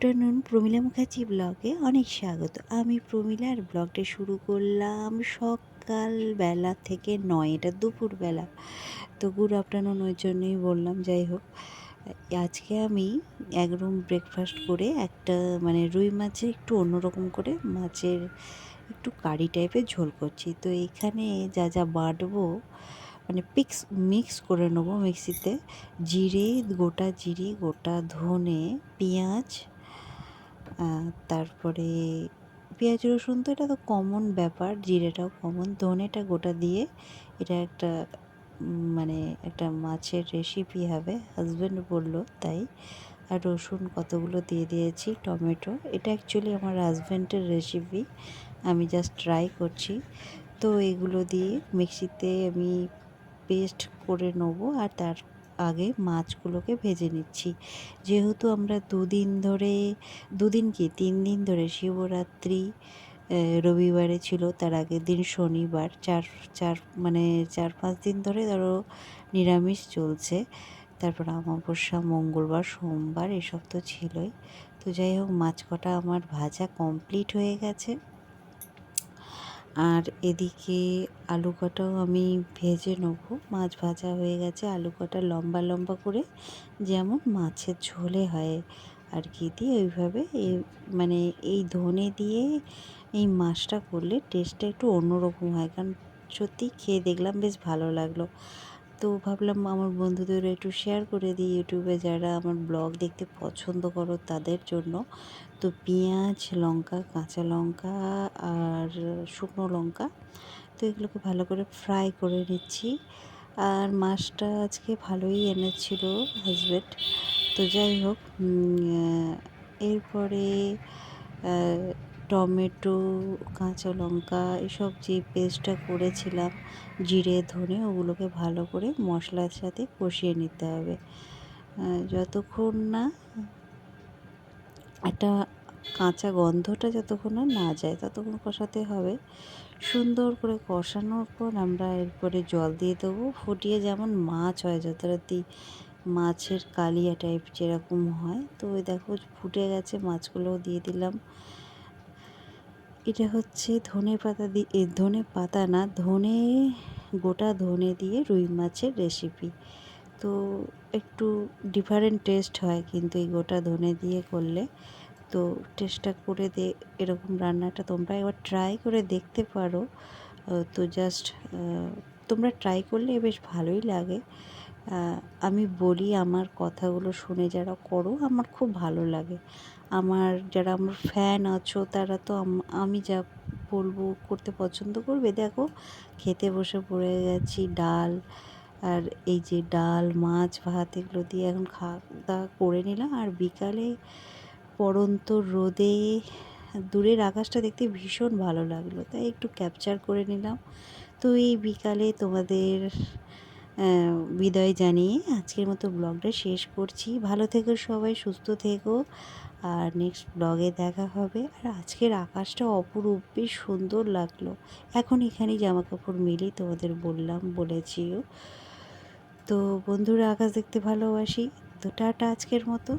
Afternoon প্রমিলা মুখার্জি ব্লগে অনেক স্বাগত। আমি প্রমিলার ব্লগটা শুরু করলাম সকালবেলা থেকে নয়, এটা দুপুরবেলা তো গুড আফটারনুন ওই জন্যই বললাম, যাই হোক। আজকে আমি একদম ব্রেকফাস্ট করে একটা মানে রুই মাছের একটু অন্যরকম করে মাছের একটু কারি টাইপের ঝোল করছি। তো এখানে যা যা বাটবো মানে পিক্স মিক্স করে নেব মিক্সিতে। জিরে, গোটা জিরে, গোটা ধনে, পেঁয়াজ তারপরে পেঁয়াজ রসুন তো এটা তো কমন ব্যাপার, জিরেটাও কমন ধনেটা গোটা দিয়ে এটা একটা মানে একটা মাছের রেসিপি হবে। হাজব্যান্ড বলল তাই। আর রসুন কতগুলো দিয়ে দিয়েছি, টমেটো। এটা অ্যাকচুয়ালি আমার হাজব্যান্ডের রেসিপি আমি জাস্ট ট্রাই করছি। তো এগুলো দিয়ে মিক্সিতে আমি পেস্ট করে নেব আর তার আগে মাছগুলোকে ভেজে নিচ্ছি। যেহেতু আমরা দুদিন ধরে, দুদিন কি? তিন দিন ধরে শিবরাত্রি রবিবারে ছিল, তার আগের দিন শনিবার। চার চার মানে চার, পাঁচ দিন ধরে ধরো নিরামিষ চলছে। তারপর অমাবস্যা, মঙ্গলবার, সোমবার, এসব তো ছিলই। তো যাই হোক, মাছ কটা আমার ভাজা কমপ্লিট হয়ে গেছে। আর এদিকে আলু কটাও আমি ভেজে নেব। মাছ ভাজা হয়ে গেছে আলু কটা লম্বা লম্বা করে যেমন মাছের ঝোলে হয় আর কি দিয়ে ওইভাবে এই মানে এই ধনে দিয়ে এই মাছটা করলে টেস্টটা একটু অন্যরকম হয়। কারণ সত্যি খেয়ে দেখলাম বেশ ভালো লাগল। তো ভাবলাম আমার বন্ধুদের একটু শেয়ার করে দিই ইউটিউবে যারা আমার ব্লগ দেখতে পছন্দ করো তাদের জন্য। তো পেঁয়াজ লঙ্কা, কাঁচা লঙ্কা আর শুকনো লঙ্কা। তো এগুলোকে ভালো করে ফ্রাই করে নিচ্ছি। আর মাছটা আজকে ভালোই এনেছিল হাজব্যান্ড তো যাই হোক এরপরে টমেটো, কাঁচা লঙ্কা এসব যে পেস্টটা করেছিলাম, জিরে, ধনে, ওগুলোকে ভালো করে মশলার সাথে কষিয়ে নিতে হবে। যতক্ষণ না একটা কাঁচা গন্ধটা যতক্ষণ না না যায়, ততক্ষণ কষাতে হবে। সুন্দর করে কষানোর পর আমরা এরপরে জল দিয়ে দেবো। ফুটিয়ে যেমন মাছ হয়, যথারীতি মাছের কালিয়া টাইপ যেরকম হয়, তো ওই দেখো ফুটে গেছে, মাছগুলোও দিয়ে দিলাম। এটা হচ্ছে ধনে পাতা দিয়ে ধনে পাতা না, ধনে, গোটা ধনে দিয়ে রুই মাছের রেসিপি তো একটু ডিফারেন্ট টেস্ট হয় কিন্তু এই গোটা ধনে দিয়ে করলে। তো টেস্টটা করে দে, এরকম রান্নাটা তোমরা একবার ট্রাই করে দেখতে পারো। তো জাস্ট তোমরা ট্রাই করলে বেশ ভালোই লাগে। আমি বলি আমার কথাগুলো শুনে যারা করো, আমার খুব ভালো লাগে। আমার যারা আমার ফ্যান আছো, তারা তো আমি যা বলব করতে পছন্দ করবে। দেখো, খেতে বসে পড়ে গেছি, ডাল আর এই যে ডাল, মাছ, ভাত, এগুলো দিয়ে এখন খাওয়া দাওয়া করে নিলাম। আর বিকালে পড়ন্ত রোদে দূরের আকাশটা দেখতে ভীষণ ভালো লাগল। তাই একটু ক্যাপচার করে নিলাম। তো এই বিকালে তোমাদের বিদায় জানিয়ে আজকের মতো ব্লগটা শেষ করছি। ভালো থেকো সবাই, সুস্থ থেকো। আর নেক্সট ব্লগে দেখা হবে। আর আজকের আকাশটা অপরূপ বেশ সুন্দর লাগল। এখন এখানেই জামা কাপড় মিলি তোমাদের বললাম, বলেছিও। তো বন্ধুরা, আকাশ দেখতে ভালোবাসি। তো টাটা আজকের মতো।